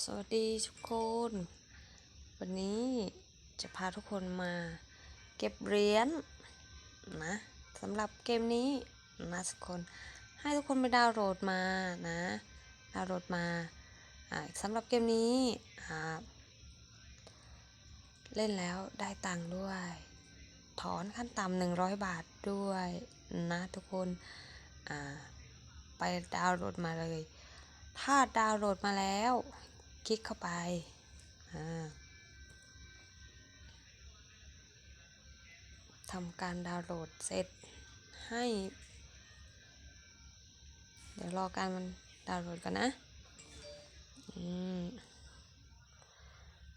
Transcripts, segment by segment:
สวัสดีทุกคน วันนี้จะพาทุกคนมาเก็บเหรียญนะสำหรับเกมนี้นะทุกคน ให้ทุกคนไปดาวน์โหลดมานะดาวน์โหลดมาสำหรับเกมนี้เล่นแล้วได้ตังค์ด้วย ถอนขั้นต่ำหนึ่งร้อยบาทด้วยนะทุกคนไปดาวน์โหลดมาเลยถ้าดาวน์โหลดมาแล้ว คลิกเข้าไปทำการดาวน์โหลดเสร็จให้ เดี๋ยวรอการมันดาวน์โหลดกันนะอ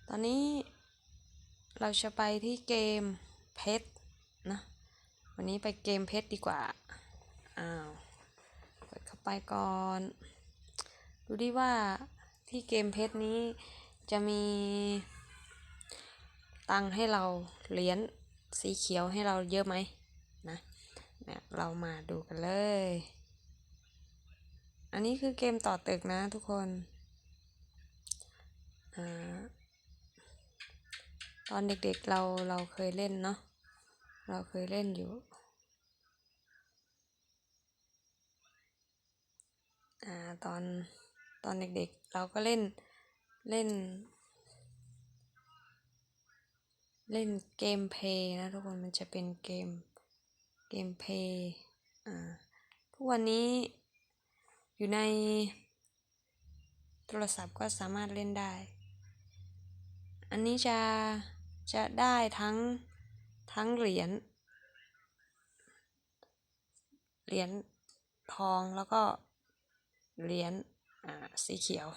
ตอนนี้เราจะไปที่เกมเพชรนะ วันนี้ไปเกมเพชรดีกว่า อ้าวกดเข้าไปก่อน ดูดิว่า ที่เกมเพชรนี้จะมี ตังให้เราเหรียญสีเขียวให้เราเยอะไหมนะเนี่ยเรามาดูกันเลย อันนี้คือเกมต่อตึกนะทุกคนอาตอนเด็กๆเราเราเคยเล่นเนาะเราเคยเล่นอยู่อ่าตอน ตอนเด็กๆ เราก็เล่นเล่น เล่นเกมเพย์นะทุกคนมันจะเป็นเกมเกมเพย์อ่าทุกวันนี้อยู่ในโทรศัพท์ก็สามารถเล่นได้ อันนี้จะจะได้ทั้งทั้งเหรียญเหรียญทองแล้วก็เหรียญ สีเขียว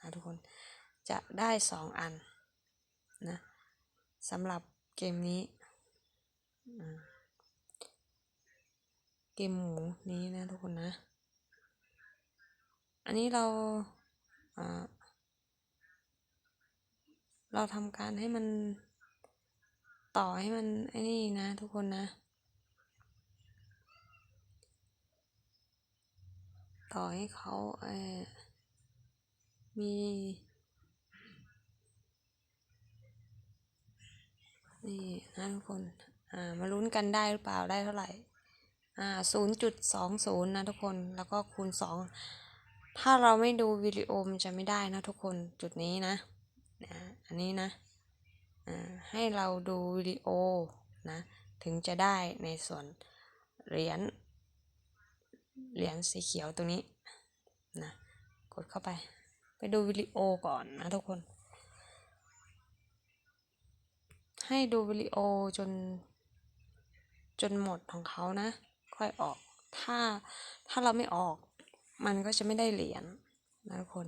นะทุกคนจะได้สองอันนะสำหรับเกมนี้ เกมหมูนี้นะทุกคนนะ อันนี้เราเราทำการให้มันต่อให้มันไอ้นี่นะทุกคนนะ ต่อให้เขาเออ มีนี่นะทุกคน อ่า มาลุ้นกันได้หรือเปล่าได้เท่าไหร่ อ่าศูนย์จุดสองศูนย์นะทุกคน แล้วก็คูณสอง ถ้าเราไม่ดูวิดีโอมันจะไม่ได้นะทุกคน จุดนี้นะนะอันนี้นะ อ่า ให้เราดูวิดีโอนะ ถึงจะได้ในส่วนเหรียญ เหรียญสีเขียวตรงนี้ นะ กดเข้าไป ไปดูวิดีโอก่อนนะทุกคน ให้ดูวิดีโอจน จนหมดของเขานะ ค่อยออก ถ้าถ้าเราไม่ออก มันก็จะไม่ได้เหรียญนะทุกคน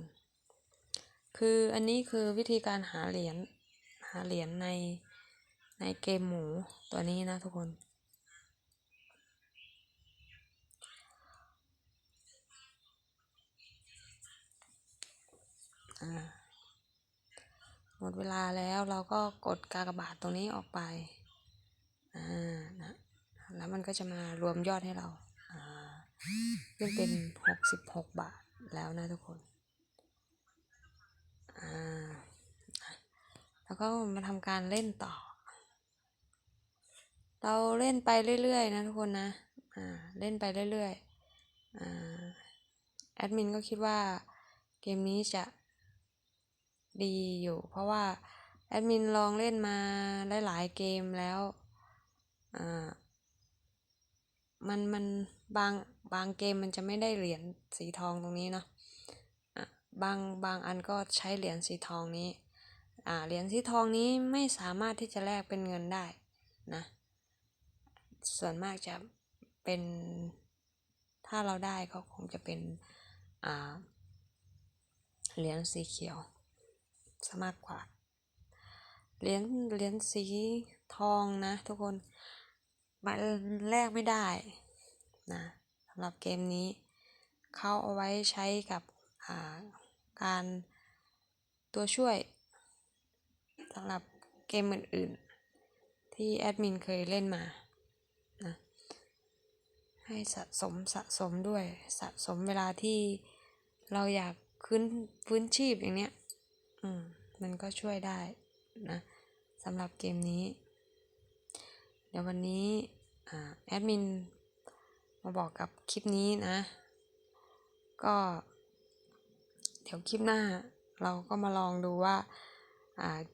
คืออันนี้คือวิธีการหาเหรียญหาเหรียญในในเกมหมูตัวนี้นะทุกคน หมดเวลาแล้วเราก็กดกากบาทตรงนี้ออกไปนะแล้วมันก็จะมารวมยอดให้เราขึ้นเป็นหกสิบหกบาทแล้วนะทุกคนแล้วก็มาทำการเล่นต่อ เราเล่นไปเรื่อยๆนะทุกคนนะเล่นไปเรื่อยๆอแอดมินก็คิดว่าเกมนี้จะ ดีอยู่ เพราะว่าแอดมินลองเล่นมาหลายๆเกมแล้วอ่ามันมันบางบางเกมมันจะไม่ได้เหรียญสีทองตรงนี้เนาะอะบางบางอันก็ใช้เหรียญสีทองนี้อ่าเหรียญสีทองนี้ไม่สามารถที่จะแลกเป็นเงินได้นะส่วนมากจะเป็นถ้าเราได้ก็คงจะเป็นอ่าเหรียญสีเขียว ซะมากกว่า เหรียญเหรียญสีทองนะทุกคนมันแลกไม่ได้นะสำหรับเกมนี้เขาเอาไว้ใช้กับการตัวช่วยสำหรับเกมอื่นๆ ที่แอดมินเคยเล่นมานะให้สะสมสะสมด้วยสะสมเวลาที่เราอยากคืนฟื้นชีพอย่างเนี้ย อืมมันก็ช่วยได้นะสำหรับเกมนี้ เดี๋ยววันนี้อแอดมินมาบอกกับคลิปนี้นะ ก็ เดี๋ยวคลิปหน้าเราก็มาลองดูว่า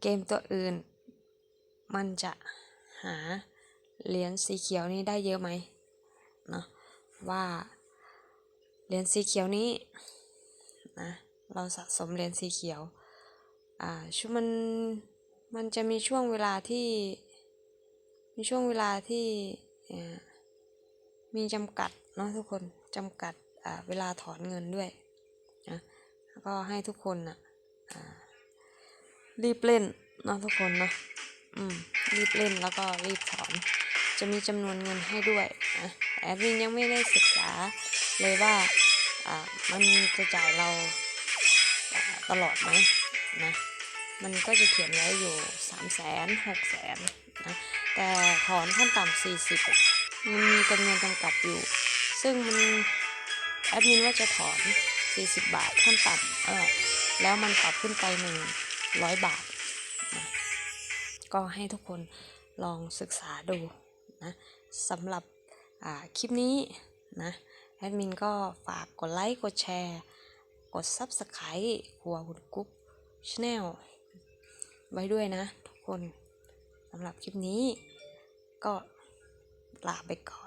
เกมตัวอื่น มันจะหาเหรียญสีเขียวนี้ได้เยอะไหมเนาะว่าเหรียญสีเขียวนี้นะเราสะสมเหรียญสีเขียว อ่าช่วงมันมันจะมีช่วงเวลาที่ มีช่วงเวลาที่อ่ามีจำกัดเนาะทุกคนจำกัดอ่าเวลาถอนเงินด้วยนะก็ให้ทุกคนอะอ่ารีบเล่นเนาะทุกคนเนาะอืมรีบเล่นแล้วก็รีบถอน จะมีจำนวนเงินให้ด้วยนะแอดมินยังไม่ได้ศึกษาเลยว่าอ่ามันจะจ่ายเราตลอดไหม นะ มันก็จะเขียนไว้อยู่สามแสนหกแสนนะ แต่ถอนขั้นต่ำสี่สิบมันมีจำนวนจำกัดอยู่ ซึ่งมันแอดมินว่าจะถอน 40 บาทขั้นต่ำเออแล้วมันปรับขึ้นไป 100 บาทนะก็ให้ทุกคนลองศึกษาดูนะสำหรับคลิปนี้นะแอดมินก็ฝากกดไลค์ กดแชร์ กด Subscribe ครัวคุณกุ๊บ ชแนลไว้ด้วยนะ ทุกคนสำหรับคลิปนี้ ก็ลาไปก่อน